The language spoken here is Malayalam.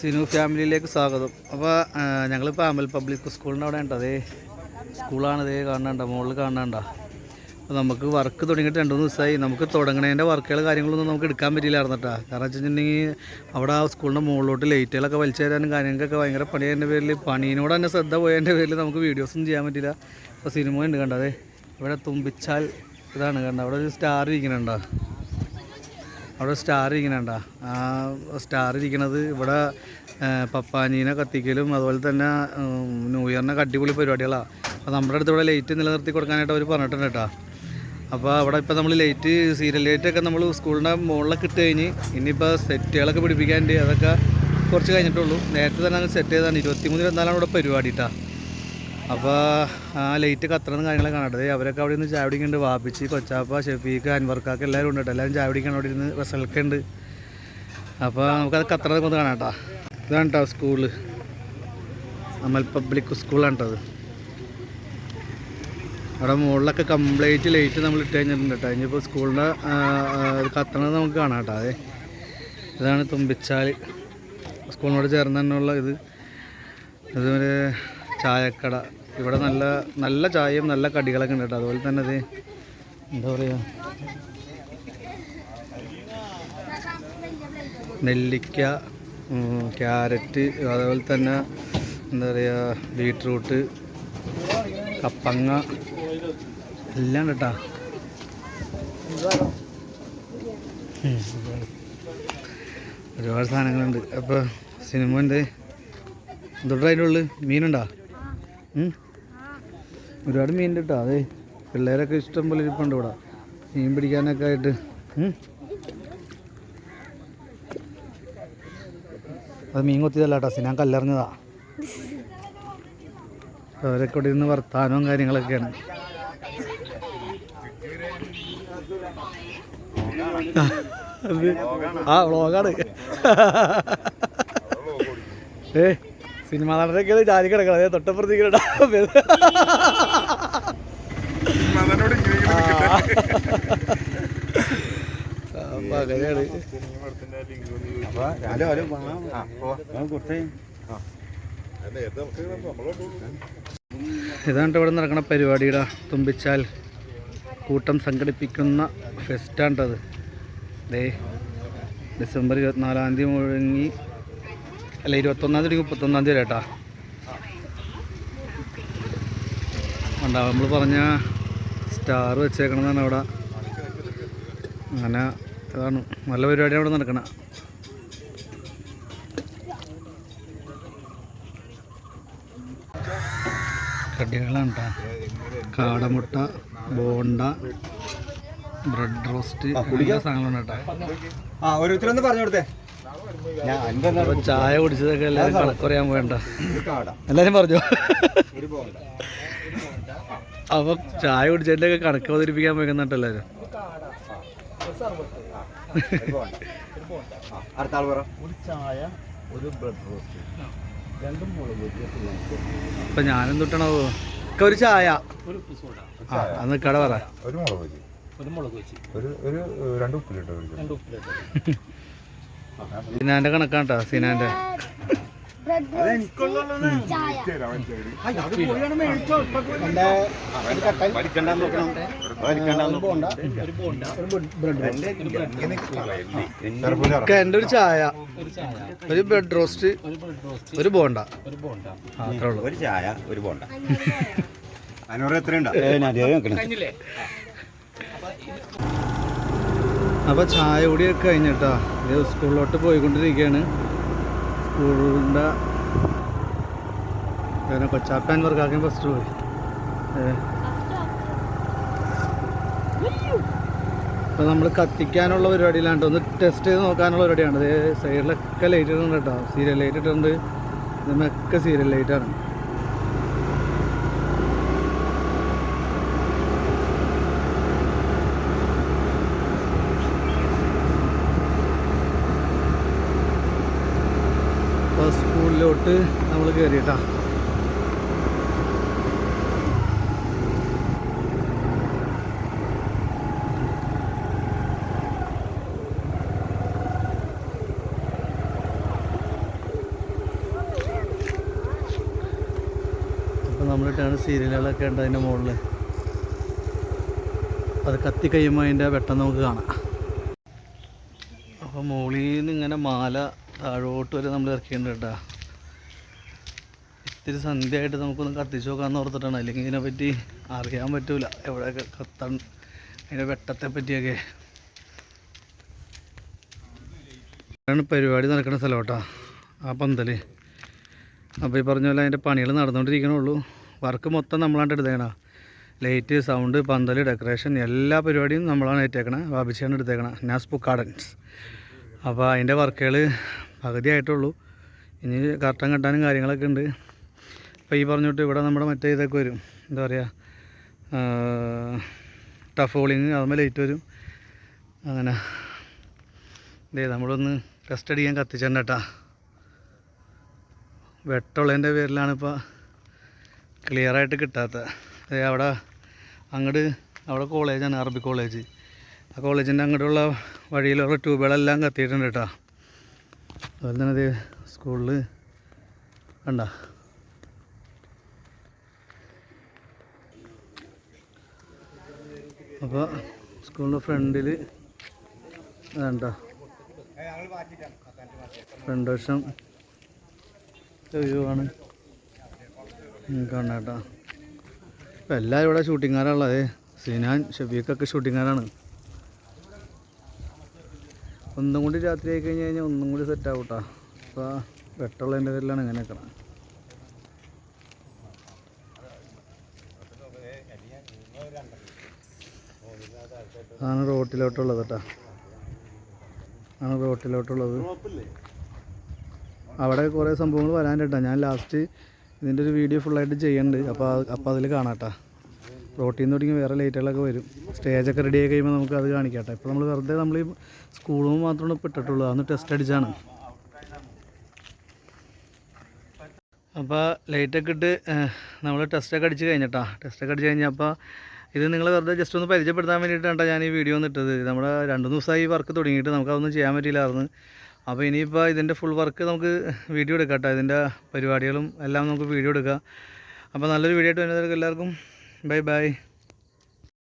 സിനു ഫാമിലിയിലേക്ക് സ്വാഗതം. അപ്പോൾ ഞങ്ങളിപ്പോൾ അമൽ പബ്ലിക് സ്കൂളിന്റെ അവിടെ ഉണ്ട് അതേ സ്കൂളാണ് ഇതേ കാണണ്ട മുകളിൽ കാണണ്ട അപ്പോൾ നമുക്ക് വർക്ക് തുടങ്ങിയിട്ട് രണ്ട് മൂന്ന് ദിവസമായി നമുക്ക് തുടങ്ങണതിന്റെ വർക്കുകൾ കാര്യങ്ങളൊന്നും നമുക്ക് എടുക്കാൻ പറ്റിയില്ലായിരുന്നു കേട്ടോ. കാരണം വെച്ചിട്ടുണ്ടെങ്കിൽ അവിടെ ആ സ്കൂളിന്റെ മുകളിലോട്ട് ലൈറ്റുകളൊക്കെ വലിച്ചു തരാനും കാര്യങ്ങൾക്കൊക്കെ ഭയങ്കര പണിയതിന്റെ പേരിൽ പണീനോട് തന്നെ ശ്രദ്ധ പോയതിന്റെ പേരിൽ നമുക്ക് വീഡിയോസും ചെയ്യാൻ പറ്റില്ല അപ്പോൾ സിനിമ ഉണ്ട് കണ്ടോ? അതെ ഇവിടെ തുമ്പിച്ചാൽ ഇതാണ് കണ്ടോ? അവിടെ ഒരു സ്റ്റാർ ഇരിക്കുന്നുണ്ടോ? അവിടെ സ്റ്റാർ ഇരിക്കണണ്ട ആ സ്റ്റാർ ഇരിക്കണത് ഇവിടെ പപ്പാനീനെ കത്തിക്കലും അതുപോലെ തന്നെ ന്യൂ ഇയറിനൊക്കെ അടിപൊളി പരിപാടികളാണ് അപ്പോൾ നമ്മുടെ അടുത്ത് ഇവിടെ ലൈറ്റ് നിലനിർത്തി കൊടുക്കാനായിട്ട് അവർ പറഞ്ഞിട്ടുണ്ട് കേട്ടോ. അപ്പോൾ അവിടെ ഇപ്പോൾ നമ്മൾ ലൈറ്റ് സീരിയൽ ലൈറ്റൊക്കെ നമ്മൾ സ്കൂളിന്റെ മുകളിലൊക്കെ ഇട്ട് കഴിഞ്ഞ് ഇനിയിപ്പോൾ സെറ്റുകളൊക്കെ പിടിപ്പിക്കാണ്ട് അതൊക്കെ കുറച്ച് കഴിഞ്ഞിട്ടുള്ളൂ നേരത്തെ തന്നെ അങ്ങ് സെറ്റ് ചെയ്താണ് ഇരുപത്തി മൂന്നിൽ ഇരുപത്തിനാലാണ് ഇവിടെ പരിപാടി കേട്ടോ. അപ്പോൾ ആ ലൈറ്റ് കത്തണം കാര്യങ്ങളൊക്കെ കാണട്ടെ അവരൊക്കെ അവിടെ നിന്ന് ചായ കുടിക്കുന്നുണ്ട്. വാപ്പിച്ച് കൊച്ചാപ്പ ഷെഫീക്ക് അൻവർക്കാക്ക് എല്ലാവരും ഉണ്ട് കേട്ടോ. എല്ലാവരും ചായ അവിടെ ഇരുന്ന് റിസൾട്ട് ഉണ്ട്. അപ്പോൾ നമുക്കത് കത്തണതൊക്കെ ഒന്ന് കാണാം കേട്ടോ. ഇതാണ് കേട്ടോ സ്കൂൾ. അമൽ പബ്ലിക് സ്കൂളാണ് കേട്ടോ അത്. അവിടെ മുകളിലൊക്കെ കംപ്ലീറ്റ് ലൈറ്റ് നമ്മൾ ഇട്ട് കഴിഞ്ഞിട്ടുണ്ട് കേട്ടോ. ഇനിയിപ്പോൾ സ്കൂളിന്റെ കത്തണത് നമുക്ക് കാണാം കേട്ടോ. അതെ ഇതാണ് തുമ്പിച്ചാൽ സ്കൂളിനോട് ചേർന്ന് തന്നെയുള്ള ഇത്. ഇതൊരു ചായക്കട. ഇവിടെ നല്ല നല്ല ചായയും നല്ല കടികളൊക്കെ ഉണ്ട് കേട്ടോ. അതുപോലെ തന്നെ അത് എന്താ പറയുക നെല്ലിക്ക ക്യാരറ്റ് അതുപോലെ തന്നെ എന്താ പറയുക ബീട്രൂട്ട് കപ്പങ്ങ എല്ലാം കേട്ടോ. ഒരുപാട് സാധനങ്ങളുണ്ട്. അപ്പോൾ സിനിമ ഉണ്ട്. എന്തുട്ടാ അതിന്റെ ഉള്ളിൽ മീനുണ്ടോ? ഒരുപാട് മീൻ കിട്ടോ അതെ പിള്ളേരൊക്കെ ഇഷ്ടം പോലെ ഇരിപ്പുണ്ട് ഇവിടെ. മീൻ പിടിക്കാനൊക്കെ ആയിട്ട്? അത് മീൻ കൊത്തിയതല്ല കേട്ടോ സിനാൻ കല്ലെറിഞ്ഞതാ. അവരൊക്കെ ഇവിടെ ഇരുന്ന് വർത്താനവും കാര്യങ്ങളൊക്കെയാണ്. ആ വ്ളോഗാണ് ഏ സിനിമ നടനൊക്കെ ജാലി കിടക്കണം അതേ തൊട്ട അപ്പൊ അങ്ങനെയാണ്. ഇതാണ് ഇവിടെ നടക്കുന്ന പരിപാടിയുടെ തുമ്പിച്ചാൽ. കൂട്ടം സംഘടിപ്പിക്കുന്ന ഫെസ്റ്റാണ്ടത് ദേ ഡിസംബർ ഇരുപത്തിനാലാം തീയതി മുഴങ്ങി അല്ല ഇരുപത്തൊന്നാം തീയതി മുപ്പത്തൊന്നാം തീയതി കേട്ടാ ഉണ്ടാവും നമ്മൾ പറഞ്ഞ സ്റ്റാർ വെച്ചേക്കണമെന്നാണ് അവിടെ. അങ്ങനെ അതാണ്. നല്ല പരിപാടി അവിടെ നടക്കണ. കടികളാണ് കേട്ടോ. കാടമുട്ട ബോണ്ട ബ്രെഡ് റോസ്റ്റ് സാധനങ്ങളാണ് കേട്ടോ. ആ ഓരോരുത്തരൊന്ന് പറഞ്ഞു കൊടുത്തേ. അപ്പൊ ചായ കുടിച്ചതൊക്കെ എല്ലാവരും കണക്കുറയാൻ വേണ്ട. ഒരു കാട എല്ലാരും പറഞ്ഞു? ഒരു അപ്പൊ ചായ കുടിച്ചതിന്റെ ഒക്കെ കണക്ക് അവതരിപ്പിക്കാൻ വെക്കുന്നുണ്ട് എല്ലാരും ഒരു ബോണ്ട ആ, റോസ്റ്റ്. രണ്ടും പറ അപ്പൊ ഞാനും തൊട്ടണോ? ഒക്കെ ഒരു ചായ. അന്ന് കട പറ. ഒരു മുളക് വെച്ച് ഒരു ഒരു രണ്ട് ഉപ്പിലിട്ടോ രണ്ട് ഉപ്പിലിട്ടോ. സിനാന്റെ കണക്കാണ് കേട്ടോ സിനാന്റെ എന്റെ ഒരു ചായ. ഒരു ബ്രെഡ് റോസ്റ്റ് ഒരു ബോണ്ട. അത്രേ ഉള്ളൂ. ഒരു ചായ ഒരു ബോണ്ട. അതിനോട് എത്രയുണ്ടോ? അപ്പോൾ ചായ കുടിയൊക്കെ കഴിഞ്ഞിട്ടാ. സ്കൂളിലോട്ട് പോയിക്കൊണ്ടിരിക്കുകയാണ് സ്കൂളിന്റെ പിന്നെ കൊച്ചാപ്പാൻ വർക്കാക്കാൻ ഫസ്റ്റ് പോയി. അപ്പോൾ നമ്മൾ കത്തിക്കാനുള്ള പരിപാടിയിലാണ്ട് ഒന്ന് ടെസ്റ്റ് ചെയ്ത് നോക്കാനുള്ള പരിപാടിയാണ്. അത് സൈഡിലൊക്കെ ലൈറ്റ് ഇടുന്നുണ്ട് കേട്ടോ. സീരിയൽ ലൈറ്റ് ഇട്ടുണ്ട് ഇതിനൊക്കെ സീരിയൽ ലൈറ്റാണ് ബസ് സ്കൂളിലോട്ട് നമ്മൾ കയറിയിട്ടാ നമ്മളിട്ടാണ് സീരിയലുകളൊക്കെ ഉണ്ട് അതിന്റെ മുകളിൽ അത് കത്തി കഴിയുമ്പോൾ അതിന്റെ പെട്ടെന്ന് നമുക്ക് കാണാം. അപ്പോൾ മുകളിൽ നിന്ന് ഇങ്ങനെ മാല താഴോട്ട് വരെ നമ്മൾ ഇറക്കിയിട്ടുണ്ട് കേട്ടോ. ഇത്തിരി സന്ധ്യയായിട്ട് നമുക്കൊന്ന് കത്തിച്ച് നോക്കാമെന്ന് ഓർത്തിട്ടാണ്. അല്ലെങ്കിൽ ഇതിനെപ്പറ്റി അറിയാൻ പറ്റൂല. എവിടെയൊക്കെ കത്തൺ അതിന്റെ വെട്ടത്തെ പറ്റിയൊക്കെ. ആണ് പരിപാടി നടക്കുന്ന സ്ഥലം കേട്ടോ. ആ പന്തൽ അപ്പോൾ ഈ പറഞ്ഞ പോലെ അതിന്റെ പണികൾ നടന്നുകൊണ്ടിരിക്കണുള്ളൂ. വർക്ക് മൊത്തം നമ്മളാണ് എടുത്തേക്കണ. ലൈറ്റ് സൗണ്ട് പന്തൽ ഡെക്കറേഷൻ എല്ലാ പരിപാടിയും നമ്മളാണ് ഏറ്റേക്കണത് ബാബിച്ചാണ് എടുത്തേക്കണത് നാസ്പു ഗാർഡൻസ് അപ്പോൾ അതിന്റെ വർക്കുകൾ പകുതിയായിട്ടുള്ളൂ. ഇനി കർട്ടൻ കെട്ടാനും കാര്യങ്ങളൊക്കെ ഉണ്ട്. അപ്പോൾ ഈ പറഞ്ഞിട്ട് ഇവിടെ നമ്മുടെ മറ്റേ ഇതൊക്കെ വരും. എന്താ പറയുക ടഫ് ഹോളിങ് അതുമ്പോൾ ലൈറ്റ് വരും. അങ്ങനെ. ഇതേ നമ്മളൊന്ന് റെസ്റ്റ് അടിക്കാൻ കത്തിച്ചേണ്ട കേട്ടാ. വെട്ടമുള്ളതിന്റെ പേരിലാണ് ഇപ്പോൾ ക്ലിയറായിട്ട് കിട്ടാത്ത. അതേ അവിടെ അങ്ങോട്ട് അവിടെ കോളേജാണ് അറബി കോളേജ് ആ കോളേജിന്റെ അങ്ങോട്ടുള്ള വഴിയിലുള്ള ട്യൂബുകളെല്ലാം കത്തിയിട്ടുണ്ട് കേട്ടോ. അതുപോലെ തന്നെ അതേ സ്കൂളിൽ കണ്ട അപ്പോൾ സ്കൂളിന്റെ ഫ്രണ്ടിൽ വേണ്ട ഫ്രണ്ട് വശം ആണ് കാണാം ഇപ്പം എല്ലാവരും ഇവിടെ ഷൂട്ടിങ്ങാരാണുള്ളത് സിനാൻ ഷബീഖൊക്കെ ഷൂട്ടിങ്ങാരാണ് ഒന്നും കൂടി രാത്രി ആയി കഴിഞ്ഞ് കഴിഞ്ഞാൽ ഒന്നും കൂടി സെറ്റ് ആവും കേട്ടോ അപ്പോൾ വെട്ടമുള്ളതിന്റെ പേരിലാണ് ഇങ്ങനെ നിൽക്കണം ആണ് റോട്ടിലോട്ടുള്ളത് കേട്ടോ ആണ് റോട്ടിലോട്ടുള്ളത്. അവിടെ കുറേ സംഭവങ്ങൾ വരാനുണ്ട് ഞാൻ ലാസ്റ്റ് ഇതിന്റെ ഒരു വീഡിയോ ഫുള്ളായിട്ട് ചെയ്യണ്ട്. അപ്പോൾ അപ്പോൾ അതിൽ കാണാം കേട്ടോ റോട്ടിൽ നിന്ന് തുടങ്ങി വേറെ ലൈറ്റുകളൊക്കെ വരും. സ്റ്റേജൊക്കെ റെഡി ആയി കഴിയുമ്പോൾ നമുക്ക് അത് കാണിക്കാം കേട്ടോ ഇപ്പോൾ നമ്മൾ വെറുതെ നമ്മൾ ഈ സ്കൂളിൽ മാത്രമാണ് ഇപ്പോൾ ഇട്ടിട്ടുള്ളൂ അന്ന് ടെസ്റ്റ് അടിച്ചാണ്. അപ്പോൾ ലൈറ്റൊക്കെ ഇട്ട് നമ്മൾ ടെസ്റ്റൊക്കെ അടിച്ച് കഴിഞ്ഞിട്ടാ. ടെസ്റ്റൊക്കെ അടിച്ച് കഴിഞ്ഞപ്പോൾ ഇത് നിങ്ങൾ വെറുതെ ജസ്റ്റ് ഒന്ന് പരിചയപ്പെടുത്താൻ വേണ്ടിയിട്ടാണ് ഞാൻ ഈ വീഡിയോ ഇട്ടത്. നമ്മുടെ രണ്ട് ദിവസമായി വർക്ക് തുടങ്ങിയിട്ട് നമുക്കതൊന്നും ചെയ്യാൻ പറ്റിയില്ലായിരുന്നു. അപ്പോൾ ഇനിയിപ്പോൾ ഇതിന്റെ ഫുൾ വർക്ക് നമുക്ക് വീഡിയോ എടുക്കാം കേട്ടോ ഇതിന്റെ പരിപാടികളും എല്ലാം നമുക്ക് വീഡിയോ എടുക്കാം. അപ്പോൾ നല്ലൊരു വീഡിയോ ആയിട്ട് വരുന്നവർക്ക് എല്ലാവർക്കും Bye bye.